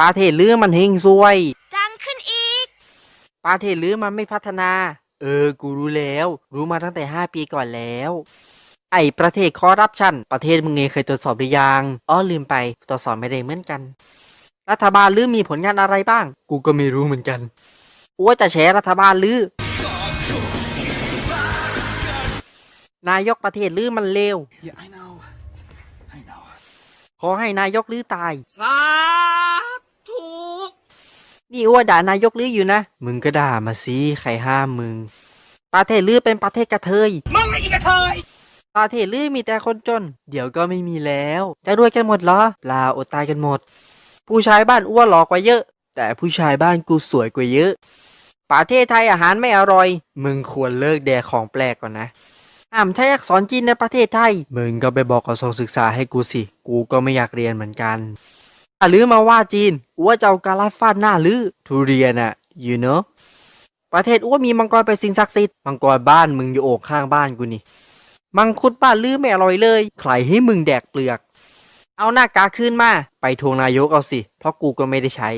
ประเทศลือมันเฮงซวย ดังขึ้นอีกประเทศลือมันไม่พัฒนา เออ กูรู้แล้ว รู้มาตั้งแต่ห้าปีก่อนแล้ว ไอประเทศคอร์รัปชัน ประเทศมึงเองเคยตรวจสอบหรือยังอ๋อลืมไป ตรวจสอบไม่ได้เหมือนกัน รัฐบาลลือมีผลงานอะไรบ้าง กูก็ไม่รู้เหมือนกันอ้วจะแฉรัฐบาลลือนายกประเทศลือมันเลว Yeah, I know. I know. ขอให้นายกลือตายสาธุ นี่อ้วด่านายกลืออยู่นะ มึงก็ด่ามาสิใครห้ามมึง ประเทศลือเป็นประเทศกระเทย มึงไอ้กระเทย ประเทศลือมีแต่คนจน เดี๋ยวก็ไม่มีแล้ว จะรวยกันหมดเหรอเปล่าอดตายกันหมด ผู้ชายบ้านอ้วนหล่อกว่าเยอะ แต่ผู้ชายบ้านกูสวยกว่าเยอะ ประเทศไทยอาหารไม่อร่อย มึงควรเลิกแดกของแปลกก่อนนะห้ามใช้อักษรจีนในประเทศไทย มึงก็ไปบอกกระทรวงศึกษาให้กูสิ กูก็ไม่อยากเรียนเหมือนกัน หรือมาว่าจีนอ้วจะเอากาลาฟาดหน้าลือทุเรียนอะ you know ประเทศอ้วมีมังกรเป็นสิ่งศักดิ์สิทธิ์มังกรบ้านมึงอยู่โอกข้างบ้านกูนี่ มังคุดบ้านลือไม่อร่อยเลย ใครให้มึงแดกเปลือก เอาหน้ากาขึ้นมา ไปทวงนายกเอาสิ เพราะกูก็ไม่ได้ใช้